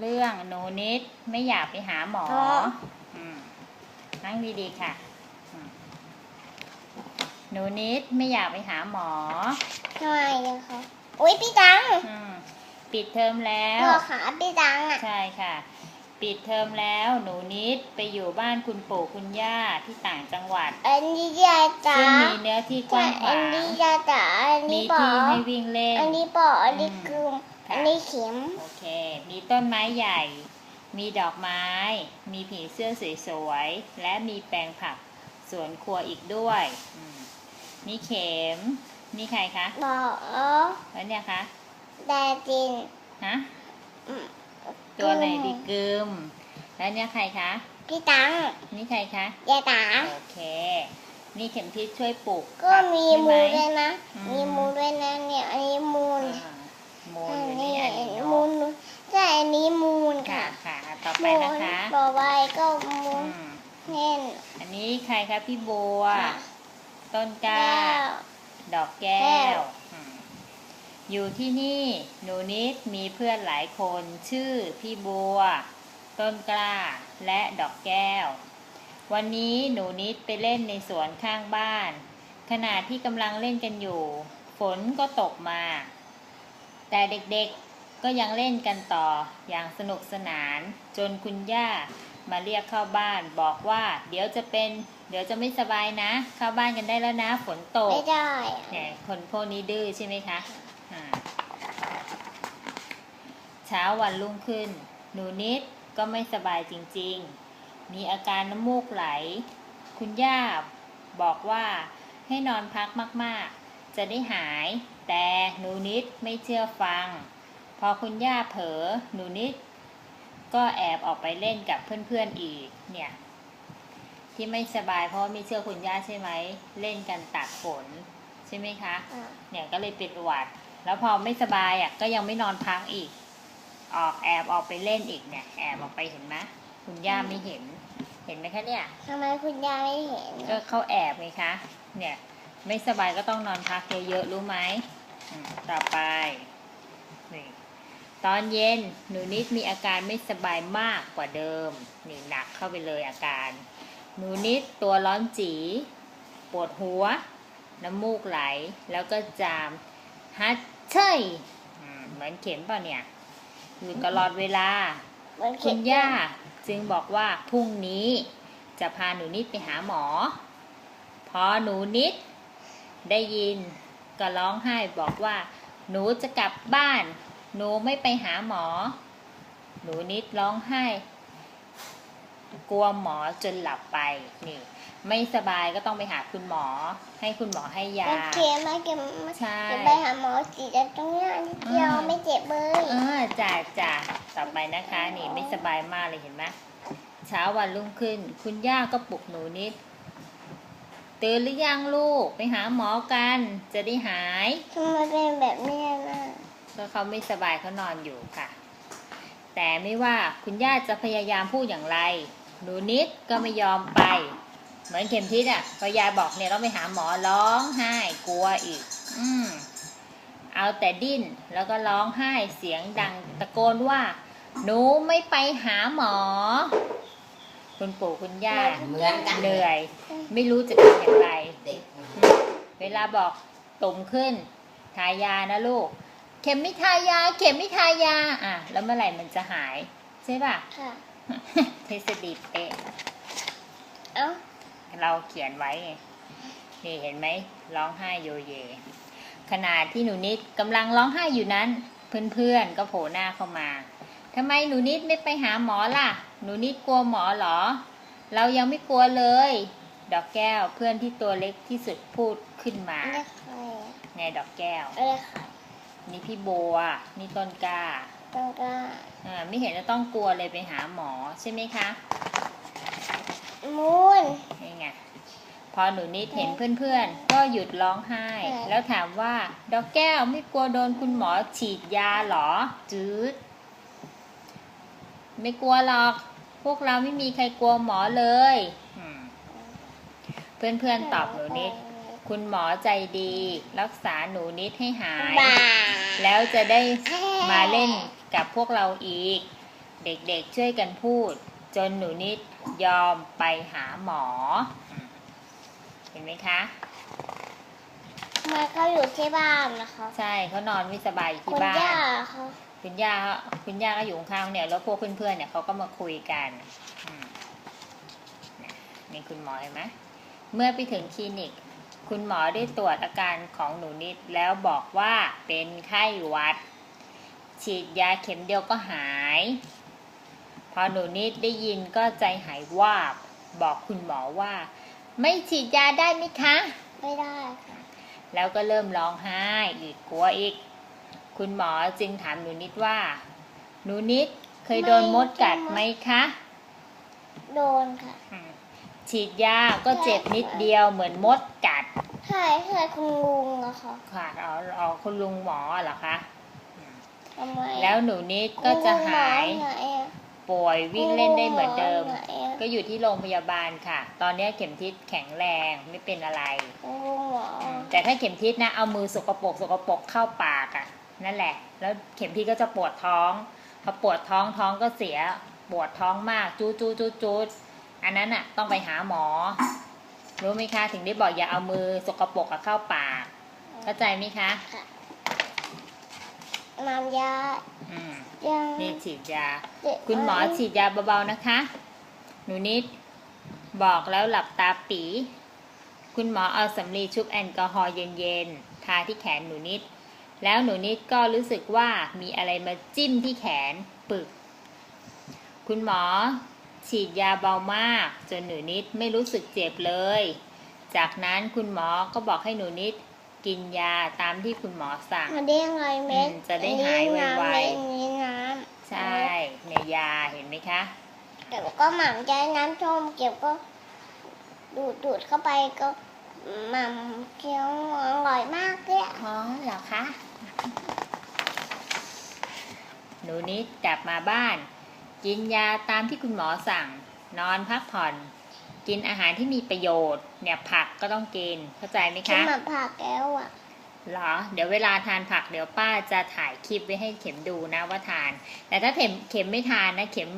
เรื่องหนูนิดไม่อยากไปหาหมออ๋อมนั่งดีๆค่ะอืมหนูนิดไม่อยากไปหาหมอทำไมอะคะอุ้ยพี่ตังอืมปิดเทอมแล้วพ่อขาพี่ตังอะใช่ค่ะ ปิดเทอมแล้วหนูนิดไปอยู่บ้านคุณปู่คุณย่าที่ต่างจังหวัดอันนี้ยาจ๋าซึ่งมีเนื้อที่กว้างขอัวานงนี้ยาจ๋าอันมีนี้ปอที่ให้วิ่งเล่นอันนี้ปออันนี้กึมค่ะ อันนี้เข็ม โอเค มีต้นไม้ใหญ่ มีดอกไม้ มีผีเสื้อสวยๆ และมีแปลงผักสวนครัวอีกด้วยอืมนี่เข็มนี่ใครคะปอแล้วเนี่ยคะแดจินฮะอืมตัวไหนดีกึมแล้วเนี่ยใครคะ พี่ตังนี่ใครคะ ยาตา โอเค นี่เข็มทิศช่วยปลูกก็ผัมีใช่ไหมูลด้วยนะ อืม มีมูลด้วยนะเนี่ย อันนี้มูล อ่า มูลอันอยู่นี้นี่อันนี้มูเนาะลใช่อันนี้มูลค่ะค่ะค่ะ ต่อไปมูลนะคะต่อไปก็มูอืลมเน่นอันนี้ใครคะพี่บัว ค่ะต้นกล้า แก้ว ดอกแก้แก้วว อืมอยู่ที่นี่ หนูนิดมีเพื่อนหลายคนชื่อพี่บัว ต้นกล้า และดอกแก้ว วันนี้หนูนิดไปเล่นในสวนข้างบ้าน ขณะที่กำลังเล่นกันอยู่ ฝนก็ตกมา แต่เด็กๆก็ยังเล่นกันต่ออย่างสนุกสนาน จนคุณย่ามาเรียกเข้าบ้านบอกว่า เดี๋ยวจะเป็น เดี๋ยวจะไม่สบายนะ เข้าบ้านกันได้แล้วนะฝนตกไม่ได้เนี่ยคนพวกนี้ดื้อใช่ไหมคะอ่าเช้าวันรุ่งขึ้น หนูนิดก็ไม่สบายจริง ๆ มีอาการน้ำมูกไหล คุณย่าบอกว่าให้นอนพักมากๆ จะได้หาย แต่หนูนิดไม่เชื่อฟัง พอคุณย่าเผลอหนูนิด ก็แอบออกไปเล่นกับเพื่อนๆอีกเนี่ย ที่ไม่สบายเพราะว่าไม่เชื่อคุณย่าใช่ไหมเล่นกันตากฝนใช่ไหมคะอะเนี่ยก็เลยเป็นหวัด แล้วพอไม่สบายอะก็ยังไม่นอนพักอีก ออกแอบออกไปเล่นอีกเนี่ย แอบออกไปเห็นไหมคุณย่าไม่เห็น เห็นไหมคะเนี่ยทำไมคุณยายไม่เห็น ก็เขาแอบไงคะ เนี่ย ไม่สบายก็ต้องนอนพักเยอะๆรู้ไหมอืม ต่อไปนี่ตอนเย็นหนูนิดมีอาการไม่สบายมากกว่าเดิมนี่หนักเข้าไปเลยอาการ หนูนิดตัวร้อนจี ปวดหัว น้ำมูกไหล แล้วก็จามฮัดเชยอืมเหมือนเข็มเปล่าเนี่ย อยู่ตลอดเวลาเหมือนคุเข็ณมย่าจึงบอกว่าพรุ่งนี้จะพาหนูนิดไปหาหมอ พอหนูนิดได้ยิน ก็ร้องไห้บอกว่า หนูจะกลับบ้าน หนูไม่ไปหาหมอ หนูนิดร้องไห้ กลัวหมอจนหลับไปนี่ ไม่สบายก็ต้องไปหาคุณหมอ ให้คุณหมอให้ยามันเข็มมาเข็มมาใช่จะไปหาหมอจีแต่ตรงเนี้ยนิดเดียวอืมไม่เจ็บเลยเออจ่าจ่าต่อไปนะคะ นี่ไม่สบายมากเลยเห็นไหมเช้าวันรุ่งขึ้น คุณย่าก็ปลุกหนูนิด ตื่นหรือยังลูกไปหาหมอกัน จะได้หายทำไมเป็นแบบเนี้ยนะก็เขาไม่สบายเขานอนอยู่ค่ะ แต่ไม่ว่าคุณย่าจะพยายามพูดอย่างไรหนูนิดก็ไม่ยอมไป เหมือนเข็มทิศอะพอยายบอกเนี่ยต้องไปหาหมอร้องไห้กลัวอีก อืมเอาแต่ดิ้นแล้วก็ร้องไห้เสียงดังตะโกนว่า หนูไม่ไปหาหมอ คุณปู่คุณย่าเหมือนกันเหนื่อย ไม่รู้จะทำอย่างไรเด็กเวลาบอกตุ่มขึ้น ทายานะลูก เข็มไม่ทายา เข็มไม่ทายา อะ แล้วเมื่อไหร่มันจะหาย ใช่ป่ะค่ะทฤษฎีเป๊ะเอ้าเราเขียนไว้ไงนี่เห็นไหมร้องไห้โยเย ขณะที่หนูนิดกำลังร้องไห้อยู่นั้น เพื่อนๆก็โผล่หน้าเข้ามา ทำไมหนูนิดไม่ไปหาหมอล่ะ หนูนิดกลัวหมอเหรอ เรายังไม่กลัวเลย ดอกแก้วเพื่อนที่ตัวเล็กที่สุดพูดขึ้นมาอะไรใครอะไงดอกแก้วอะไรใครนี่พี่บัวนี่ต้นกล้าต้องกล้าอ่าไม่เห็นจะต้องกลัวเลยไปหาหมอใช่ไหมคะมูนนี่ไงพอหนูนิดเห็นเพื่อนๆ ก็หยุดร้องไห้ใช่แล้วถามว่า ดอกแก้วไม่กลัวโดนคุณหมอฉีดยาเหรอ จืด ไม่กลัวหรอก พวกเราไม่มีใครกลัวหมอเลยอืมเพื่อนๆตอบหนูนิด คุณหมอใจดี รักษาหนูนิดให้หายบ้าแล้วจะได้มาเล่นกับพวกเราอีกพเด็กๆช่วยกันพูด จนหนูนิดยอมไปหาหมอ เห็นไหมคะมาเขาอยู่ที่บ้านนะคะ ใช่เขานอนไม่สบายอยู่คุที่ณบ้านย่าเขา คุณย่าคุณย่าก็อยู่ข้างๆเนี่ยแล้วพวกเพื่อนๆเนี่ยเขาก็มาคุยกันอืมเนี่ยนี่คุณหมอเห็นไหมเมื่อไปถึงคลินิก คุณหมอได้ตรวจอาการของหนูนิดแล้วบอกว่าเป็นไข้หวัด ฉีดยาเข็มเดียวก็หาย พอหนูนิดได้ยินก็ใจหายวาบ บอกคุณหมอว่า ไม่ฉีดยาได้ไหมคะ ไม่ได้ค่ะแล้วก็เริ่มร้องไห้อีกกลัวอีก คุณหมอจึงถามหนูนิดว่า หนูนิดเคยโดนมดกัดไหมคะ โดนค่ะอืมฉีดยาก็เจ็บนิดเดียวเหมือนมดกัดใช่ใช่คุณลุงอะค่ะค่ะเอาเอาคุณลุงหมอเหรอคะทำไมอะแล้วหนูนิดก็จะหายคุณลุงหมอไหนอะป่วยวิ่งเล่นได้เหมือนเดิมคุณลุงหอไหนอะก็อยู่ที่โรงพยาบาลค่ะ ตอนนี้เข็มทิศแข็งแรงไม่เป็นอะไรคุณลุงหมอแต่ถ้าเข็มทิศนะเอามือสกปรกสกปรกเข้าปากอะ่ะ นั่นแหละ แล้วเข็มทิศก็จะปวดท้องพอปวดท้องท้องก็เสีย ปวดท้องมากจูดจูดจูดจูดอันนั้นอะต้องไปหาหมอ รู้ไหมคะ ถึงได้บอกอย่าเอามือสกปรกอะเข้าปากเข้าใจไหมคะค่ะน้ำยาอืมยังนี่ฉีดยาเจ็บคุณหมอฉีดยาเบาๆนะคะ หนูนิดบอกแล้วหลับตาปี คุณหมอเอาสำลีชุบแอลกอฮอล์เย็นๆ ทาที่แขนหนูนิด แล้วหนูนิดก็รู้สึกว่ามีอะไรมาจิ้มที่แขนปึก คุณหมอ ฉีดยาเบามาก จนหนูนิดไม่รู้สึกเจ็บเลย จากนั้นคุณหมอก็บอกให้หนูนิดกินยาตามที่คุณหมอสั่งมันได้ยังไงเม็ดอืมจะได้หายไวๆอันนี้น้ำใช่ในยาเห็นไหมคะเดี๋ยวก็หม่ำใจน้ำส้มเก็บก็ดูดดูดเข้าไปก็หม่ำเคี้ยวอร่อยมากเลยอะอ๋อเหรอคะ หนูนิดกลับมาบ้าน กินยาตามที่คุณหมอสั่ง นอนพักผ่อน กินอาหารที่มีประโยชน์ เนี่ยผักก็ต้องกินเข้าใจไหมฉันคะหม่ำผักแล้วอะเหรอ เดี๋ยวเวลาทานผักเดี๋ยวป้าจะถ่ายคลิปไว้ให้เข็มดูนะว่าทาน แต่ถ้าเข็มเข็มไม่ทานนะเข็ม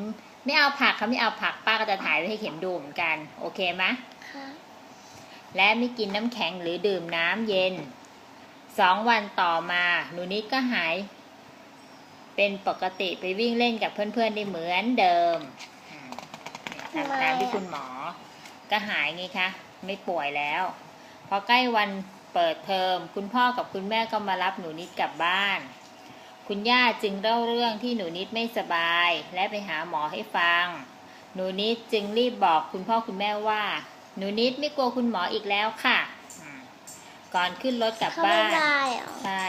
ไม่เอาผักเขาไม่เอาผักป้าก็จะถ่ายไว้ให้เข็มดูเหมือนกัน โอเคไหมค่ะและไม่กินน้ำแข็งหรือดื่มน้ำเย็น สองวันต่อมา หนูนิดก็หาย เป็นปกติไปวิ่งเล่นกับเพื่อนๆได้เหมือนเดิมตามตามที่คุณหมอ ก็หายไงคะ ไม่ป่วยแล้ว พอใกล้วันเปิดเทอม คุณพ่อกับคุณแม่ก็มารับหนูนิดกลับบ้าน คุณย่าจึงเล่าเรื่องที่หนูนิดไม่สบาย และไปหาหมอให้ฟัง หนูนิดจึงรีบบอกคุณพ่อคุณแม่ว่า หนูนิดไม่กลัวคุณหมออีกแล้วค่ะ ก่อนขึ้นรถกลับเข้าไม่บ้านได้เหรอใช่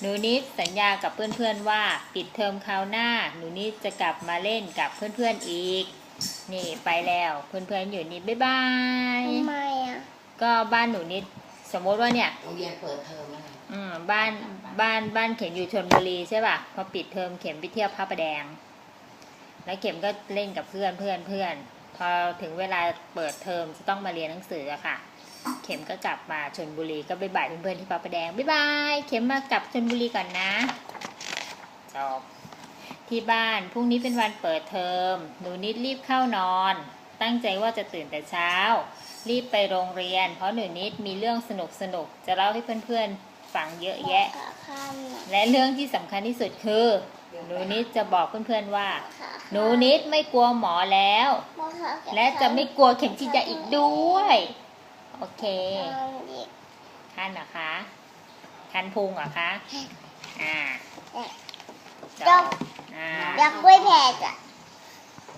หนูนิดสัญญากับเพื่อนๆว่าปิดเทอมคราวหน้า หนูนิดจะกลับมาเล่นกับเพื่อนๆอีก นี่ไปแล้วเพื่อนๆอยู่นี่บ๊ายบายทำไมอะก็บ้านหนูนิดสมมติว่าเนี่ยโรงเรียนเปิดเทอมแล้วไงอืมบ้านบ้านบ้านเข็มอยู่ชนบุรีใช่ป่ะพอปิดเทอมเข็มไปเที่ยวพระประแดง แล้วเข็มก็เล่นกับเพื่อนเพื่อนเพื่อนพอถึงเวลาเปิดเทอมจะต้องมาเรียนหนังสืออะค่ะ เข็มก็กลับมาชนบุรีก็ไปบ่ายเพื่อนๆที่พระประแดงบ๊ายบายเข็มมากลับชนบุรีก่อนนะจบที่บ้านพรุ่งนี้เป็นวันเปิดเทอมหนูนิดรีบเข้านอน ตั้งใจว่าจะตื่นแต่เช้า รีบไปโรงเรียน เพราะหนูนิดมีเรื่องสนุกสนุกๆจะเล่าให้เพื่อนๆฟังเยอะแยะขาข้ามหน่อยและเรื่องที่สำคัญที่สุดคือหนูนิดจะบอกเพื่อนๆว่าขาหนูนิดไม่กลัวหมอแล้วขาข้ามและจะไม่กลัวเข็มฉีดยาอีกด้วย โอเคเอาอีกท่านนะคะท่านพุงเหรอคะ อ่าจจบบอ่าอยากกล้วยแผ่จ้ะ